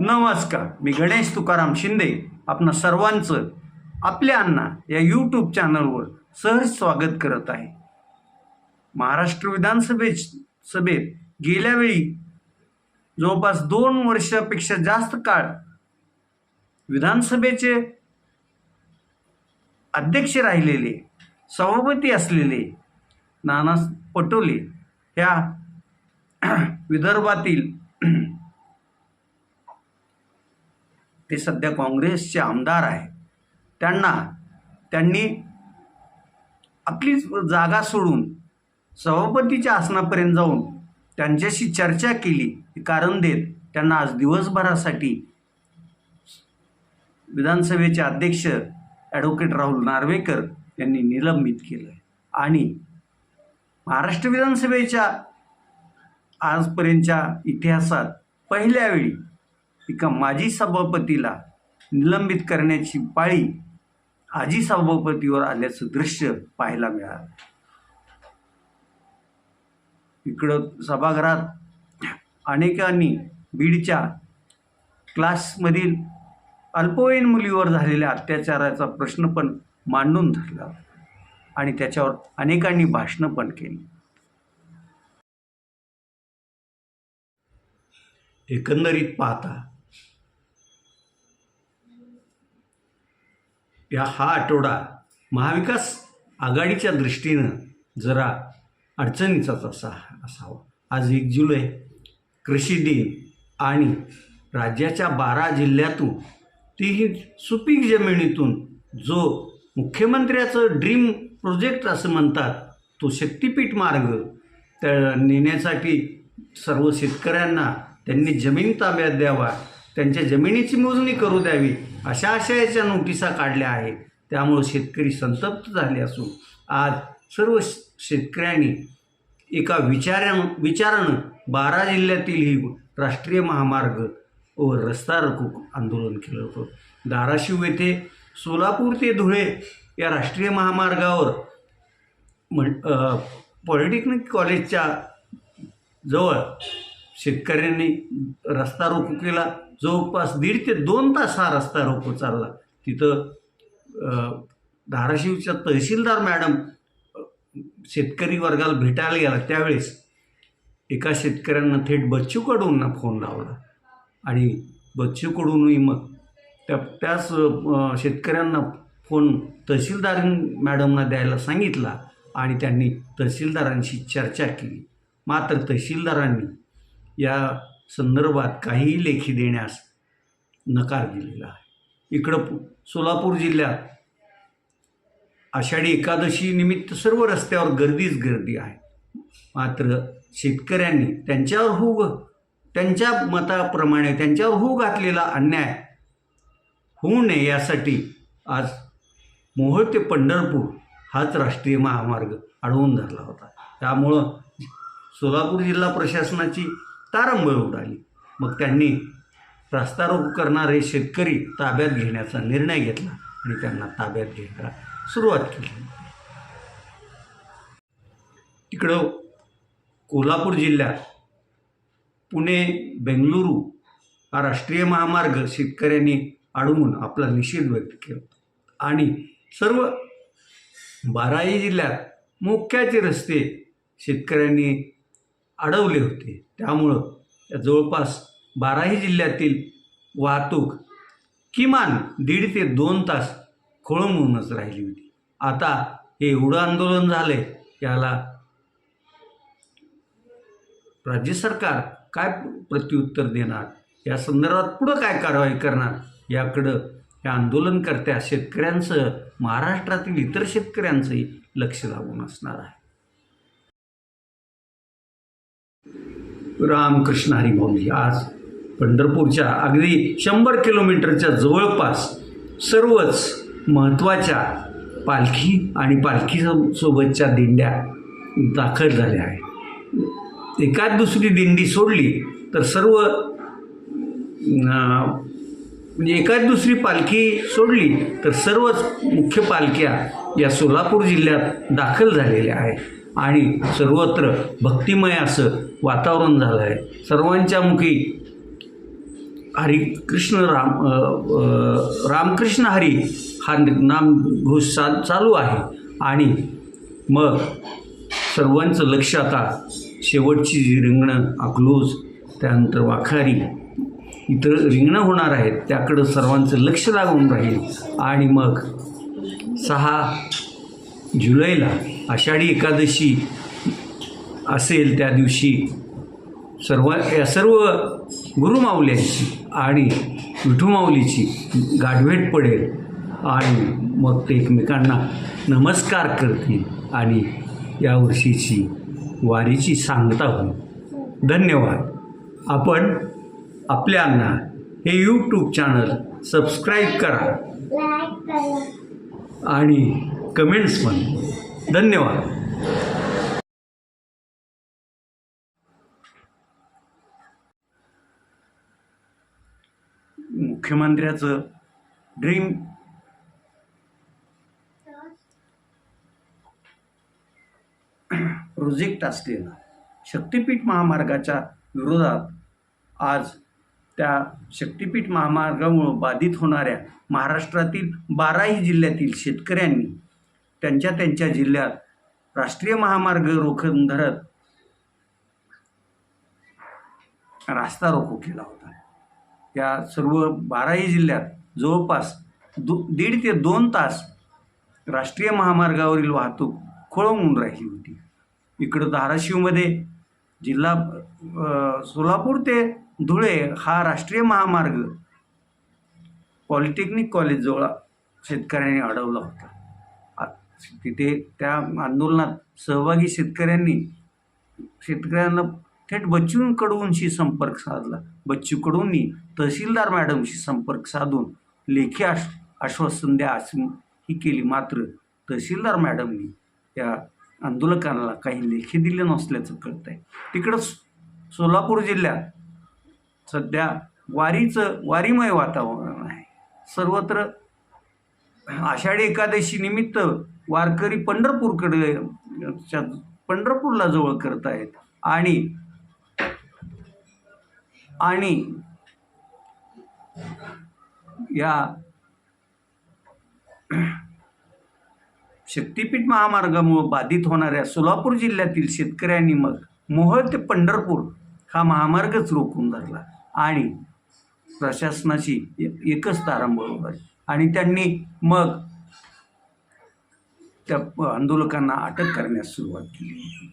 नमस्कार मी गणेश तुकाराम शिंदे. आपणा सर्वांचं आपल्या अण्णा या यूट्यूब चॅनलवर सहज स्वागत करत आहे. महाराष्ट्र विधानसभे सभेत गेल्या वेळी जवळपास दोन वर्षापेक्षा जास्त काळ विधानसभेचे अध्यक्ष राहिलेले सभापती असलेले नाना पटोले ह्या विदर्भातील ते सध्या काँग्रेसचे आमदार आहे त्यांना त्यांनी आपली जागा सोडून सभापतीच्या आसनापर्यंत जाऊन त्यांच्याशी चर्चा केली कारण देत त्यांना आज दिवसभरासाठी विधानसभेचे अध्यक्ष ॲडव्होकेट राहुल नार्वेकर यांनी निलंबित केलं आहे आणि महाराष्ट्र विधानसभेच्या आजपर्यंतच्या इतिहासात पहिल्या वेळी एका माजी सभापतीला निलंबित करण्याची पाळी आजी सभापतीवर आल्याचं दृश्य पाहायला मिळालं. इकडं सभागृहात अनेकांनी बीडच्या क्लासमधील अल्पवयीन मुलीवर झालेल्या अत्याचाराचा प्रश्न पण मांडून धरला आणि त्याच्यावर अनेकांनी भाषणं पण केली. एकंदरीत पाहता या हा आठवडा महाविकास आघाडीच्या दृष्टीनं जरा अडचणीचाच असा असावा. आज एक जुलै कृषी दिन आणि राज्याच्या बारा जिल्ह्यातून तीही सुपीक जमिनीतून जो मुख्यमंत्र्याचं ड्रीम प्रोजेक्ट असं म्हणतात तो शक्तिपीठ मार्ग त्या नेण्यासाठी सर्व शेतकऱ्यांना त्यांनी जमीन ताब्यात द्यावा त्यांच्या जमिनीची मोजणी करू द्यावी अशा आशयाच्या नोटिसा काढल्या आहेत. त्यामुळं शेतकरी संतप्त झाले असून आज सर्व श- शेतकऱ्यांनी एका विचारा विचारानं बारा जिल्ह्यातील ही राष्ट्रीय महामार्ग व रस्ता रोको आंदोलन केलं होतं. धाराशिव येथे सोलापूर ते धुळे या राष्ट्रीय महामार्गावर म्हण पॉलिटेक्निक कॉलेजच्या जवळ शेतकऱ्यांनी रस्ता रोको केला. जवळपास दीड ते दोन तास हा रस्ता रोको चालला. तिथं धाराशिवच्या तहसीलदार मॅडम शेतकरी वर्गाला भेटायला गेला. त्यावेळेस एका शेतकऱ्यांना थेट बच्चू कडूंना फोन लावला. आणि बच्चू कडूनही मग त्या त्याच शेतकऱ्यांना फोन तहसीलदार मॅडमना द्यायला सांगितला आणि त्यांनी तहसीलदारांशी चर्चा केली. मात्र तहसीलदारांनी या संदर्भात काहीही लेखी देण्यास नकार दिलेला आहे. इकडं सोलापूर जिल्ह्यात आषाढी एकादशी निमित्त सर्व रस्त्यावर गर्दीच गर्दी आहे. मात्र शेतकऱ्यांनी त्यांच्यावर हू त्यांच्या मताप्रमाणे त्यांच्यावर हू घातलेला अन्याय होऊ नये यासाठी आज मोहोळ ते पंढरपूर हाच राष्ट्रीय महामार्ग अडवून धरला होता. त्यामुळं सोलापूर जिल्हा प्रशासनाची तारंबळ उडाली. मग त्यांनी रस्ता रोको करणारे शेतकरी ताब्यात घेण्याचा निर्णय घेतला आणि त्यांना ताब्यात घ्यायला सुरुवात केली. तिकडं कोल्हापूर जिल्ह्यात पुणे बेंगलुरू हा राष्ट्रीय महामार्ग शेतकऱ्यांनी अडवून आपला निषेध व्यक्त केला. आणि सर्व बाराही जिल्ह्यात मुख्याचे रस्ते शेतकऱ्यांनी अडवले होते. त्यामुळं जवळपास बाराही जिल्ह्यातील वाहतूक किमान दीड ते दोन तास खोळंबूनच राहिली होती. आता हे एवढं आंदोलन झालं याला राज्य सरकार काय प्रत्युत्तर देणार? या संदर्भात पुढं काय कारवाई करणार? याकडं या आंदोलनकर्त्या शेतकऱ्यांसह महाराष्ट्रातील इतर शेतकऱ्यांचंही लक्ष लागून असणार आहे. रामकृष्ण हरी आज पंढरपूरच्या अगदी शंभर किलोमीटरच्या जवळपास सर्वच महत्त्वाच्या पालखी आणि पालखी सोबतच्या दिंड्या दाखल झाल्या आहेत. एकाच दुसरी दिंडी सोडली तर सर्व म्हणजे एकाच दुसरी पालखी सोडली तर सर्वच मुख्य पालख्या या सोलापूर जिल्ह्यात दाखल झालेल्या आहेत. आणि सर्वत्र भक्तिमय असं वातावरण झालं आहे सर्वांच्या मुखी हरी कृष्ण राम रामकृष्ण हरी हा नामघोष चा चालू आहे. आणि मग सर्वांचं लक्ष आता शेवटची जी रिंगणं अकलूज त्यानंतर वाखारी. इतर रिंगणं होणार आहेत त्याकडं सर्वांचं लक्ष लागून राहील. आणि मग सहा जुलैला आषाढी एकादशी असेल त्या दिवशी सर्व या सर्व गुरुमाऊल्यांची आणि विठुमाऊलीची गाठभेट पडेल आणि मग ते एकमेकांना नमस्कार करतील आणि या वर्षीची वारीची सांगता होईल. धन्यवाद. आपण आपल्यांना हे यूट्यूब चॅनल सबस्क्राईब करा आणि कमेंट्स पण. धन्यवाद. मुख्यमंत्र्याचं ड्रीम प्रोजेक्ट असलेला शक्तिपीठ महामार्गाच्या विरोधात आज त्या शक्तिपीठ महामार्गामुळं बाधित होणाऱ्या महाराष्ट्रातील बाराही जिल्ह्यातील शेतकऱ्यांनी त्यांच्या त्यांच्या जिल्ह्यात राष्ट्रीय महामार्ग रोखून धरत रास्ता रोको केला होता. या सर्व बाराही जिल्ह्यात जवळपास दो दीड ते दोन तास राष्ट्रीय महामार्गावरील वाहतूक खोळंबून राहिली होती. इकडं धाराशिवमध्ये जिल्हा सोलापूर ते धुळे हा राष्ट्रीय महामार्ग पॉलिटेक्निक कॉलेजजवळ शेतकऱ्यांनी अडवला होता. आ- तिथे त्या आंदोलनात सहभागी शेतकऱ्यांनी शेतकऱ्यांना थेट बच्चूंकडूनशी संपर्क साधला. बच्चूकडूंनी तहसीलदार मॅडमशी संपर्क साधून लेखी आश आश्वासन द्या अशी ही केली. मात्र तहसीलदार मॅडमनी या आंदोलकांना काही लेखी दिले नसल्याचं कळत आहे तिकडं सोलापूर जिल्ह्यात सध्या वारीचं वारीमय वातावरण आहे. सर्वत्र आषाढी एकादशी निमित्त वारकरी पंढरपूरकडे च्या- पंढरपूरला जवळ करत आहेत आणि आणि या शक्तिपीठ महामार्गामुळे बाधित होणाऱ्या सोलापूर जिल्ह्यातील शेतकऱ्यांनी मग मोहळ ते पंढरपूर हा महामार्गच रोखून धरला आणि प्रशासनाची एकच तारांबळ उभारली. आणि त्यांनी मग त्या आंदोलकांना अटक करण्यास सुरुवात केली.